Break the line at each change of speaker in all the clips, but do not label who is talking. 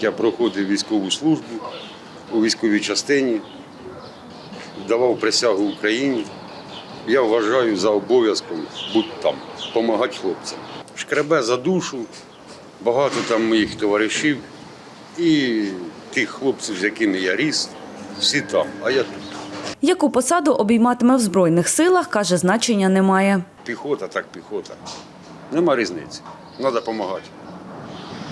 Я проходив військову службу у військовій частині, давав присягу Україні. Я вважаю за обов'язком бути там, допомагати хлопцям. Шкребе за душу, багато там моїх товаришів і тих хлопців, з якими я ріс, всі там, а я тут.
Яку посаду обійматиме в Збройних силах, каже, значення немає.
Піхота, так піхота. Нема різниці. Треба допомагати.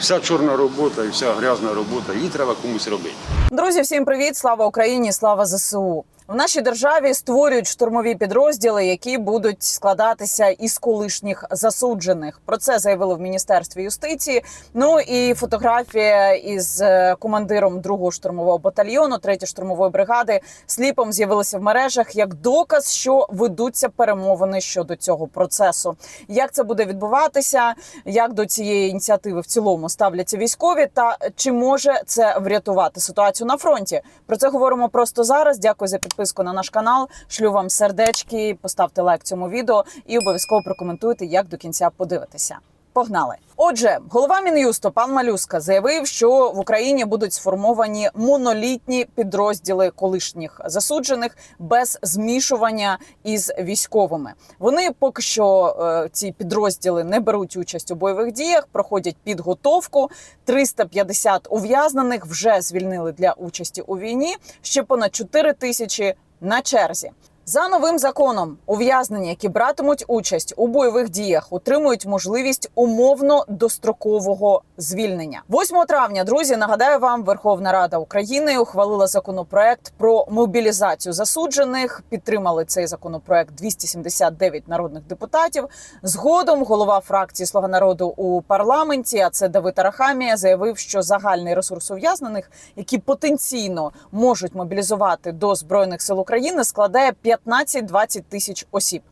Вся чорна робота і вся грязна робота, її треба комусь робити.
Друзі, всім привіт! Слава Україні! Слава ЗСУ! В нашій державі створюють штурмові підрозділи, які будуть складатися із колишніх засуджених. Про це заявили в міністерстві юстиції. Ну і фотографія із е, командиром 2-го штурмового батальйону 3-ї штурмової бригади сліпом з'явилася в мережах як доказ, що ведуться перемовини щодо цього процесу. Як це буде відбуватися? Як до цієї ініціативи в цілому ставляться військові? Та чи може це врятувати ситуацію на фронті? Про це говоримо просто зараз. Дякую за підписку на наш канал. Шлю вам сердечки, поставте лайк цьому відео і обов'язково прокоментуйте, як до кінця подивитися. Погнали! Отже, голова мін'юсту пан Малюска заявив, що в Україні будуть сформовані монолітні підрозділи колишніх засуджених без змішування із військовими. Вони поки що е, ці підрозділи не беруть участь у бойових діях, проходять підготовку. 350 ув'язнених вже звільнили для участі у війні. Ще понад 4 тисячі на черзі. За новим законом ув'язнені, які братимуть участь у бойових діях, отримують можливість умовно дострокового звільнення. 8 травня, друзі, нагадаю вам, Верховна Рада України ухвалила законопроект про мобілізацію засуджених. Підтримали цей законопроект 279 народних депутатів. Згодом голова фракції Слуга народу у парламенті, а це Давид Арахамія, заявив, що загальний ресурс ув'язнених, які потенційно можуть мобілізувати до збройних сил України, складає 15-20 тисяч осіб.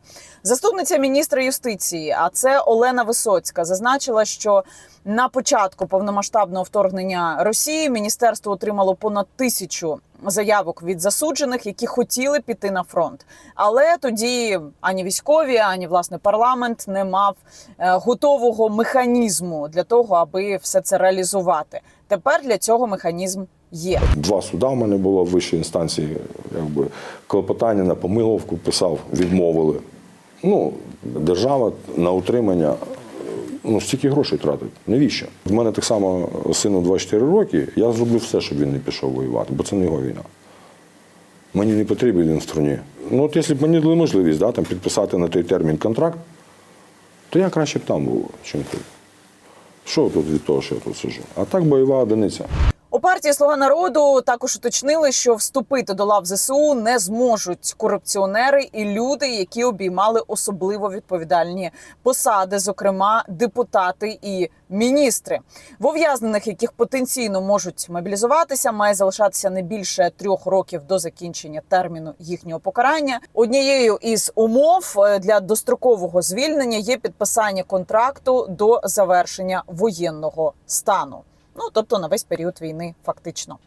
Заступниця міністра юстиції, а це Олена Висоцька, зазначила, що на початку повномасштабного вторгнення Росії міністерство отримало понад тисячу заявок від засуджених, які хотіли піти на фронт. Але тоді ані військові, ані власне парламент не мав е, готового механізму для того, аби все це реалізувати. Тепер для цього механізм є.
Два суда в мене було в вищій інстанції, якби клопотання на помиловку писав, відмовили. Ну, держава на утримання ну, стільки грошей тратить. Навіщо? В мене так само сину 24 роки, я зробив все, щоб він не пішов воювати, бо це не його війна. Мені не потрібен він в струні. Ну, от якщо б мені дали можливість да, там, підписати на той термін контракт, то я краще б там був, чим тут. Що тут від того, що я тут сижу? А так бойова одиниця.
Партії Слуга народу також уточнили, що вступити до лав ЗСУ не зможуть корупціонери і люди, які обіймали особливо відповідальні посади, зокрема депутати і міністри. В ув'язнених, яких потенційно можуть мобілізуватися, має залишатися не більше трьох років до закінчення терміну їхнього покарання. Однією із умов е, для дострокового звільнення є підписання контракту до завершення воєнного стану. Ну тобто на весь період війни, фактично.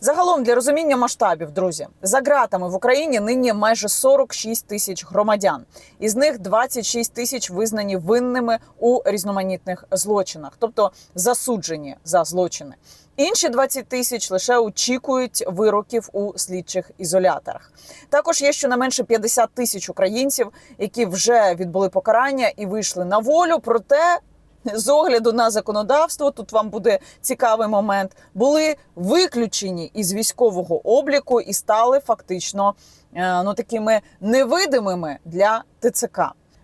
Загалом для розуміння масштабів, друзі, за ґратами в Україні нині майже 46 тисяч громадян, із них 26 тисяч визнані винними у різноманітних злочинах, тобто засуджені за злочини. Інші 20 тисяч лише очікують вироків у слідчих ізоляторах. Також є щонайменше 50 тисяч українців, які вже відбули покарання і вийшли на волю. Проте з огляду на законодавство, тут вам буде цікавий момент, були виключені із військового обліку і стали фактично е, ну такими невидимими для ТЦК.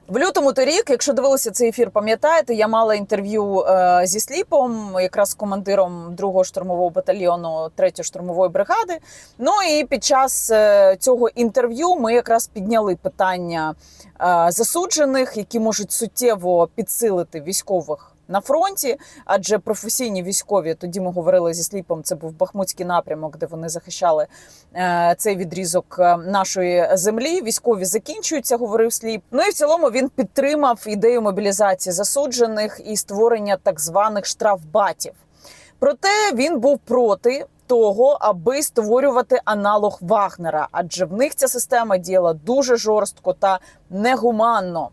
В лютому торік, якщо дивилися цей ефір, пам'ятаєте, я мала інтерв'ю е, зі сліпом, якраз командиром 2-го штурмового батальйону 3-ї штурмової бригади. Ну і під час е, цього інтерв'ю ми якраз підняли питання е, засуджених, які можуть суттєво підсилити військових. На фронті, адже професійні військові, тоді ми говорили зі сліпом. Це був Бахмутський напрямок, де вони захищали е, цей відрізок е, нашої землі. Військові закінчуються, говорив сліп. Ну і в цілому він підтримав ідею мобілізації засуджених і створення так званих штрафбатів. Проте він був проти того, аби створювати аналог Вагнера, адже в них ця система діяла дуже жорстко та негуманно.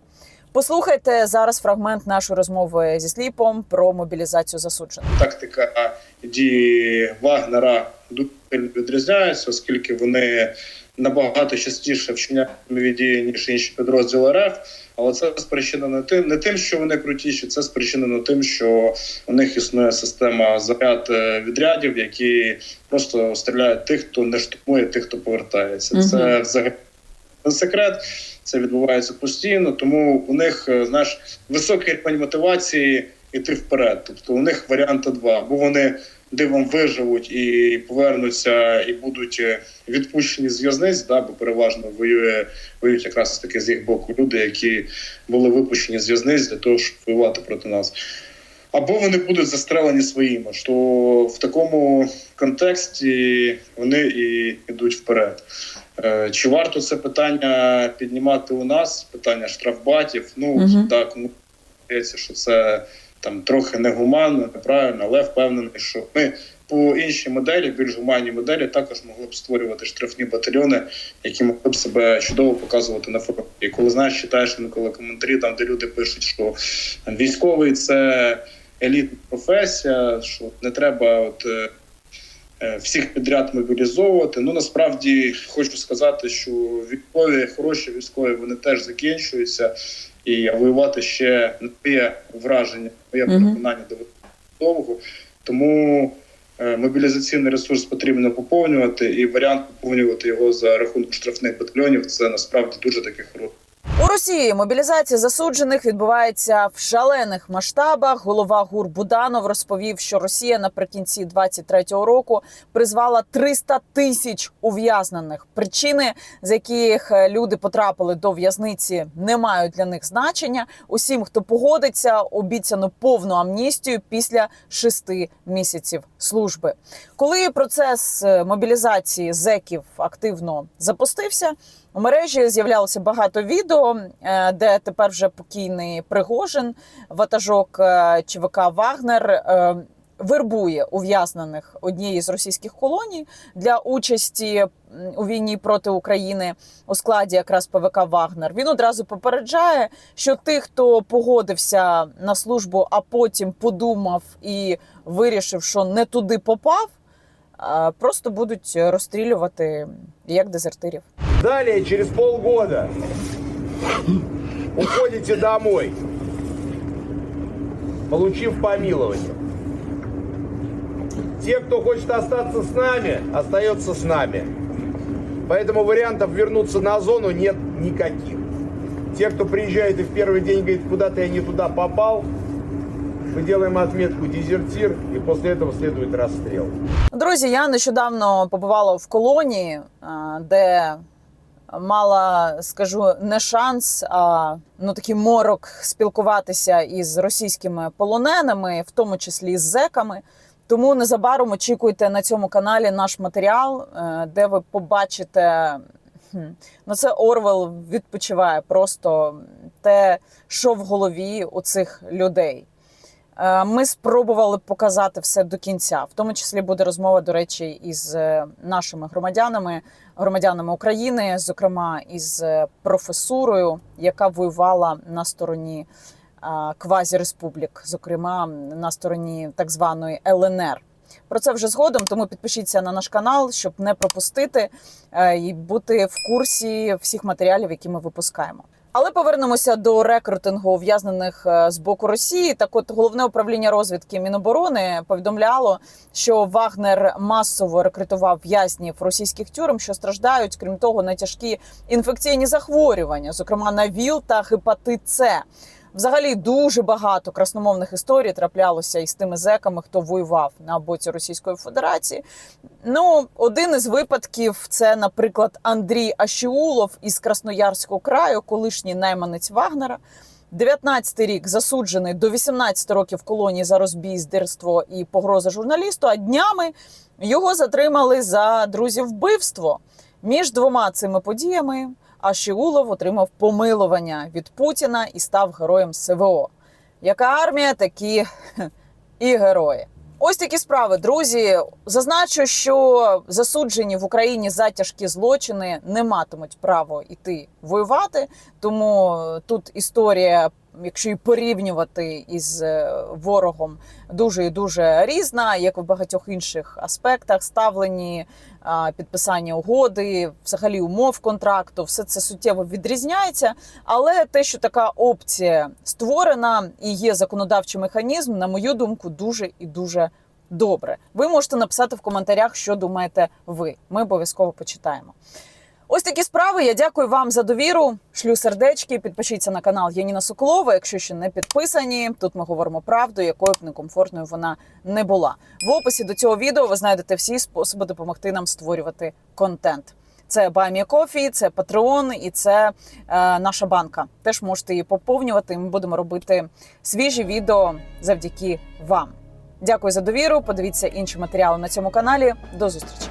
Послухайте зараз фрагмент нашої розмови зі сліпом про мобілізацію засуджених.
тактика дії Вагнера дуже відрізняється, оскільки вони набагато частіше вчиняють дії, ніж інші підрозділи РФ. Але це спричинено тим, не тим, що вони крутіші, це спричинено тим, що у них існує система заряд е, відрядів, які просто стріляють тих, хто не штурмує, тих, хто повертається. Це взагалі не секрет. Це відбувається постійно, тому у них е, знаєш високий рівень мотивації йти вперед. Тобто у них варіанти два: або вони дивом виживуть і повернуться, і будуть е, відпущені з в'язниць, да, бо переважно воює воюють якраз таки з їх боку люди, які були випущені з в'язниць для того, щоб воювати проти нас. Або вони будуть застрелені своїми, що в такому контексті вони і йдуть вперед. Е, Чи варто це питання піднімати у нас? Питання штрафбатів? Ну
Мгм.
так, ну здається, що це там трохи негуманно, неправильно, але впевнений, що ми по іншій моделі, більш гуманній моделі, також могли б створювати штрафні батальйони, які могли б себе чудово показувати на фронті. І коли знаєш, читаєш інколи коментарі, там де люди пишуть, що там, військовий це елітна професія, що не треба от. е, е, Всіх підряд мобілізовувати. Ну насправді хочу сказати, що військові, хороші військові, вони теж закінчуються, і воювати ще не є враження, моє переконання довго. Тому е, мобілізаційний ресурс потрібно поповнювати, і варіант поповнювати його за рахунок штрафних батальйонів це насправді дуже таки хороший.
У Росії мобілізація засуджених відбувається в шалених масштабах. Голова ГУР Буданов розповів, що Росія наприкінці 23-го року призвала 300 тисяч ув'язнених. Причини, з яких е, люди потрапили до в'язниці, не мають для них значення. Усім, хто погодиться, обіцяно повну амністію після шести місяців служби. Коли процес е, мобілізації зеків активно запустився. У мережі з'являлося багато відео, е, де тепер вже покійний Пригожин, ватажок е, ЧВК Вагнер. е, Вербує ув'язнених однієї з російських колоній для участі у війні проти України у складі якраз ПВК Вагнер. Він одразу попереджає, що тих, хто погодився на службу, а потім подумав і вирішив, що не туди попав, просто будуть розстрілювати як дезертирів.
Далее, через полгода, уходите домой, получив помилование. Те, кто хочет остаться с нами, остается с нами. Поэтому вариантов вернуться на зону нет никаких. Те, кто приезжает и в первый день говорит, куда-то я не туда попал, мы делаем отметку дезертир, и после этого следует расстрел.
Друзі, я нещодавно побувала в колонії, е, де мала, скажу, не шанс, а ну такий морок спілкуватися із російськими полоненими, в тому числі з зеками. Тому незабаром очікуйте на цьому каналі наш матеріал, е, де ви побачите. Ну, це Орвел відпочиває просто те, що в голові у цих людей. Е, Ми спробували показати все до кінця. В тому числі буде розмова, до речі, із е, нашими громадянами, громадянами України, зокрема із е, професурою, яка воювала на стороні квазі-республік, зокрема на стороні так званої ЛНР. Про це вже згодом, тому підпишіться на наш канал, щоб не пропустити і бути в курсі всіх матеріалів, які ми випускаємо. Але повернемося до рекрутингу ув'язнених е, з боку Росії. Так, от головне управління розвідки Міноборони повідомляло, що Вагнер масово рекрутував в'язнів російських тюрем, що страждають, крім того, на тяжкі інфекційні захворювання, зокрема на ВІЛ та гепатит С. Взагалі дуже багато красномовних історій траплялося із тими зеками, хто воював на боці Російської Федерації. Ну, один із випадків це, наприклад, Андрій Ашіулов із Красноярського краю, колишній найманець Вагнера. 19 рік засуджений до 18 років колонії за розбій, здирство і погроза журналісту. А днями його затримали за друзів вбивство. Між двома цими подіями Ашіулов отримав помилування від Путіна і став героєм СВО. Яка армія, такі і герої. Ось такі справи, друзі. Зазначу, що засуджені в Україні за тяжкі злочини не матимуть право йти воювати. Тому тут історія, якщо і порівнювати із е, ворогом, дуже і дуже різна, як в багатьох інших аспектах, ставлені підписання угоди, взагалі умов контракту, все це суттєво відрізняється. Але те, що така опція створена і є законодавчий механізм, на мою думку, дуже і дуже добре. Ви можете написати в коментарях, що думаєте ви. Ми обов'язково почитаємо. Ось такі справи. Я дякую вам за довіру. Шлю сердечки. Підпишіться на канал Яніна Соколова. Якщо ще не підписані, тут ми говоримо правду, якою б некомфортною вона не була. В описі до цього відео ви знайдете всі способи допомогти нам створювати контент. Це Баймі Кофі, це Patreon і це е, наша банка. Теж можете її поповнювати. Ми будемо робити свіжі відео завдяки вам. Дякую за довіру. Подивіться інші матеріали на цьому каналі. До зустрічі.